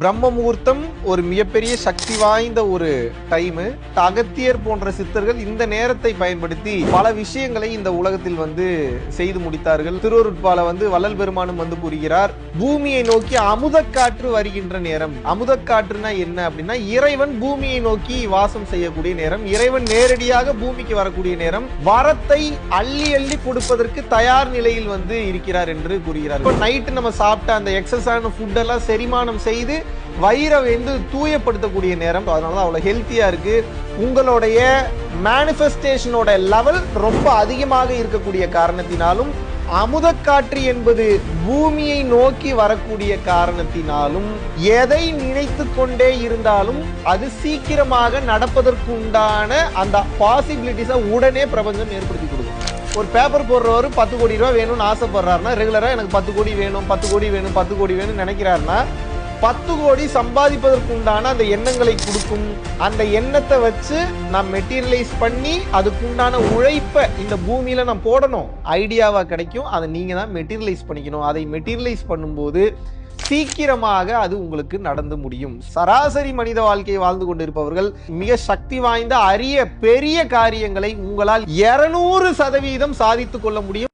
பிரம்ம முகூர்த்தம் ஒரு மிகப்பெரிய சக்தி வாய்ந்த ஒரு டைமு அகத்தியர் போன்ற சித்தர்கள் இந்த நேரத்தை பயன்படுத்தி பல விஷயங்களை இந்த உலகத்தில் வந்து செய்து முடித்தார்கள். திருவருட்பால வந்து வள்ளல் பெருமானும் வந்து கூறுகிறார் பூமியை நோக்கி அமுதக்காற்று வருகின்ற நேரம். அமுதக்காற்றுனா என்ன அப்படின்னா இறைவன் பூமியை நோக்கி வாசம் செய்யக்கூடிய நேரம் இறைவன் நேரடியாக பூமிக்கு வரக்கூடிய நேரம் வரத்தை அள்ளி அள்ளி கொடுப்பதற்கு தயார் நிலையில் வந்து இருக்கிறார் என்று கூறுகிறார். இப்போ நைட்டு நம்ம சாப்பிட்ட அந்த எக்ஸஸான ஃபுட்டெல்லாம் செரிமானம் செய்து வயிறை வந்து தூயப்படுத்தக்கூடிய நேரம். அதனால தான் அவ்வளோ ஹெல்த்தியாக இருக்கு. உங்களுடைய மேனிஃபெஸ்டேஷனோட லெவல் ரொம்ப அதிகமாக இருக்கக்கூடிய காரணத்தினாலும் அமுதக்காற்று என்பது பூமியை நோக்கி வரக்கூடிய காரணத்தினாலும் எதை நினைத்து கொண்டே இருந்தாலும் அது சீக்கிரமாக நடப்பதற்குண்டான அந்த பாசிபிலிட்டிஸை உடனே பிரபஞ்சம் ஏற்படுத்தி கொடுக்கும். ஒரு பேப்பர் போடுறவர் பத்து கோடி ரூபா வேணும்னு ஆசைப்படுறாருன்னா ரெகுலராக எனக்கு பத்து கோடி வேணும் பத்து கோடி வேணும் பத்து கோடி வேணும்னு நினைக்கிறாருன்னா பத்து கோடி சம்பாதிப்பதற்கு உண்டான அந்த எண்ணங்களை கொடுக்கும். அந்த எண்ணத்தை வச்சு நான் மெட்டீரியலைஸ் பண்ணி அதுக்குண்டான உழைப்பை இந்த பூமியில நான் போடணும். ஐடியாவா கிடைக்கும். அதை நீங்க தான் மெட்டீரியலைஸ் பண்ணிக்கணும். அதை மெட்டீரியலைஸ் பண்ணும்போது சீக்கிரமாக அது உங்களுக்கு நடந்து முடியும். சராசரி மனித வாழ்க்கையை வாழ்ந்து கொண்டிருப்பவர்கள் மிக சக்தி வாய்ந்த அரிய பெரிய காரியங்களை உங்களால் இருநூறு சதவீதம் சாதித்துக் கொள்ள முடியும்.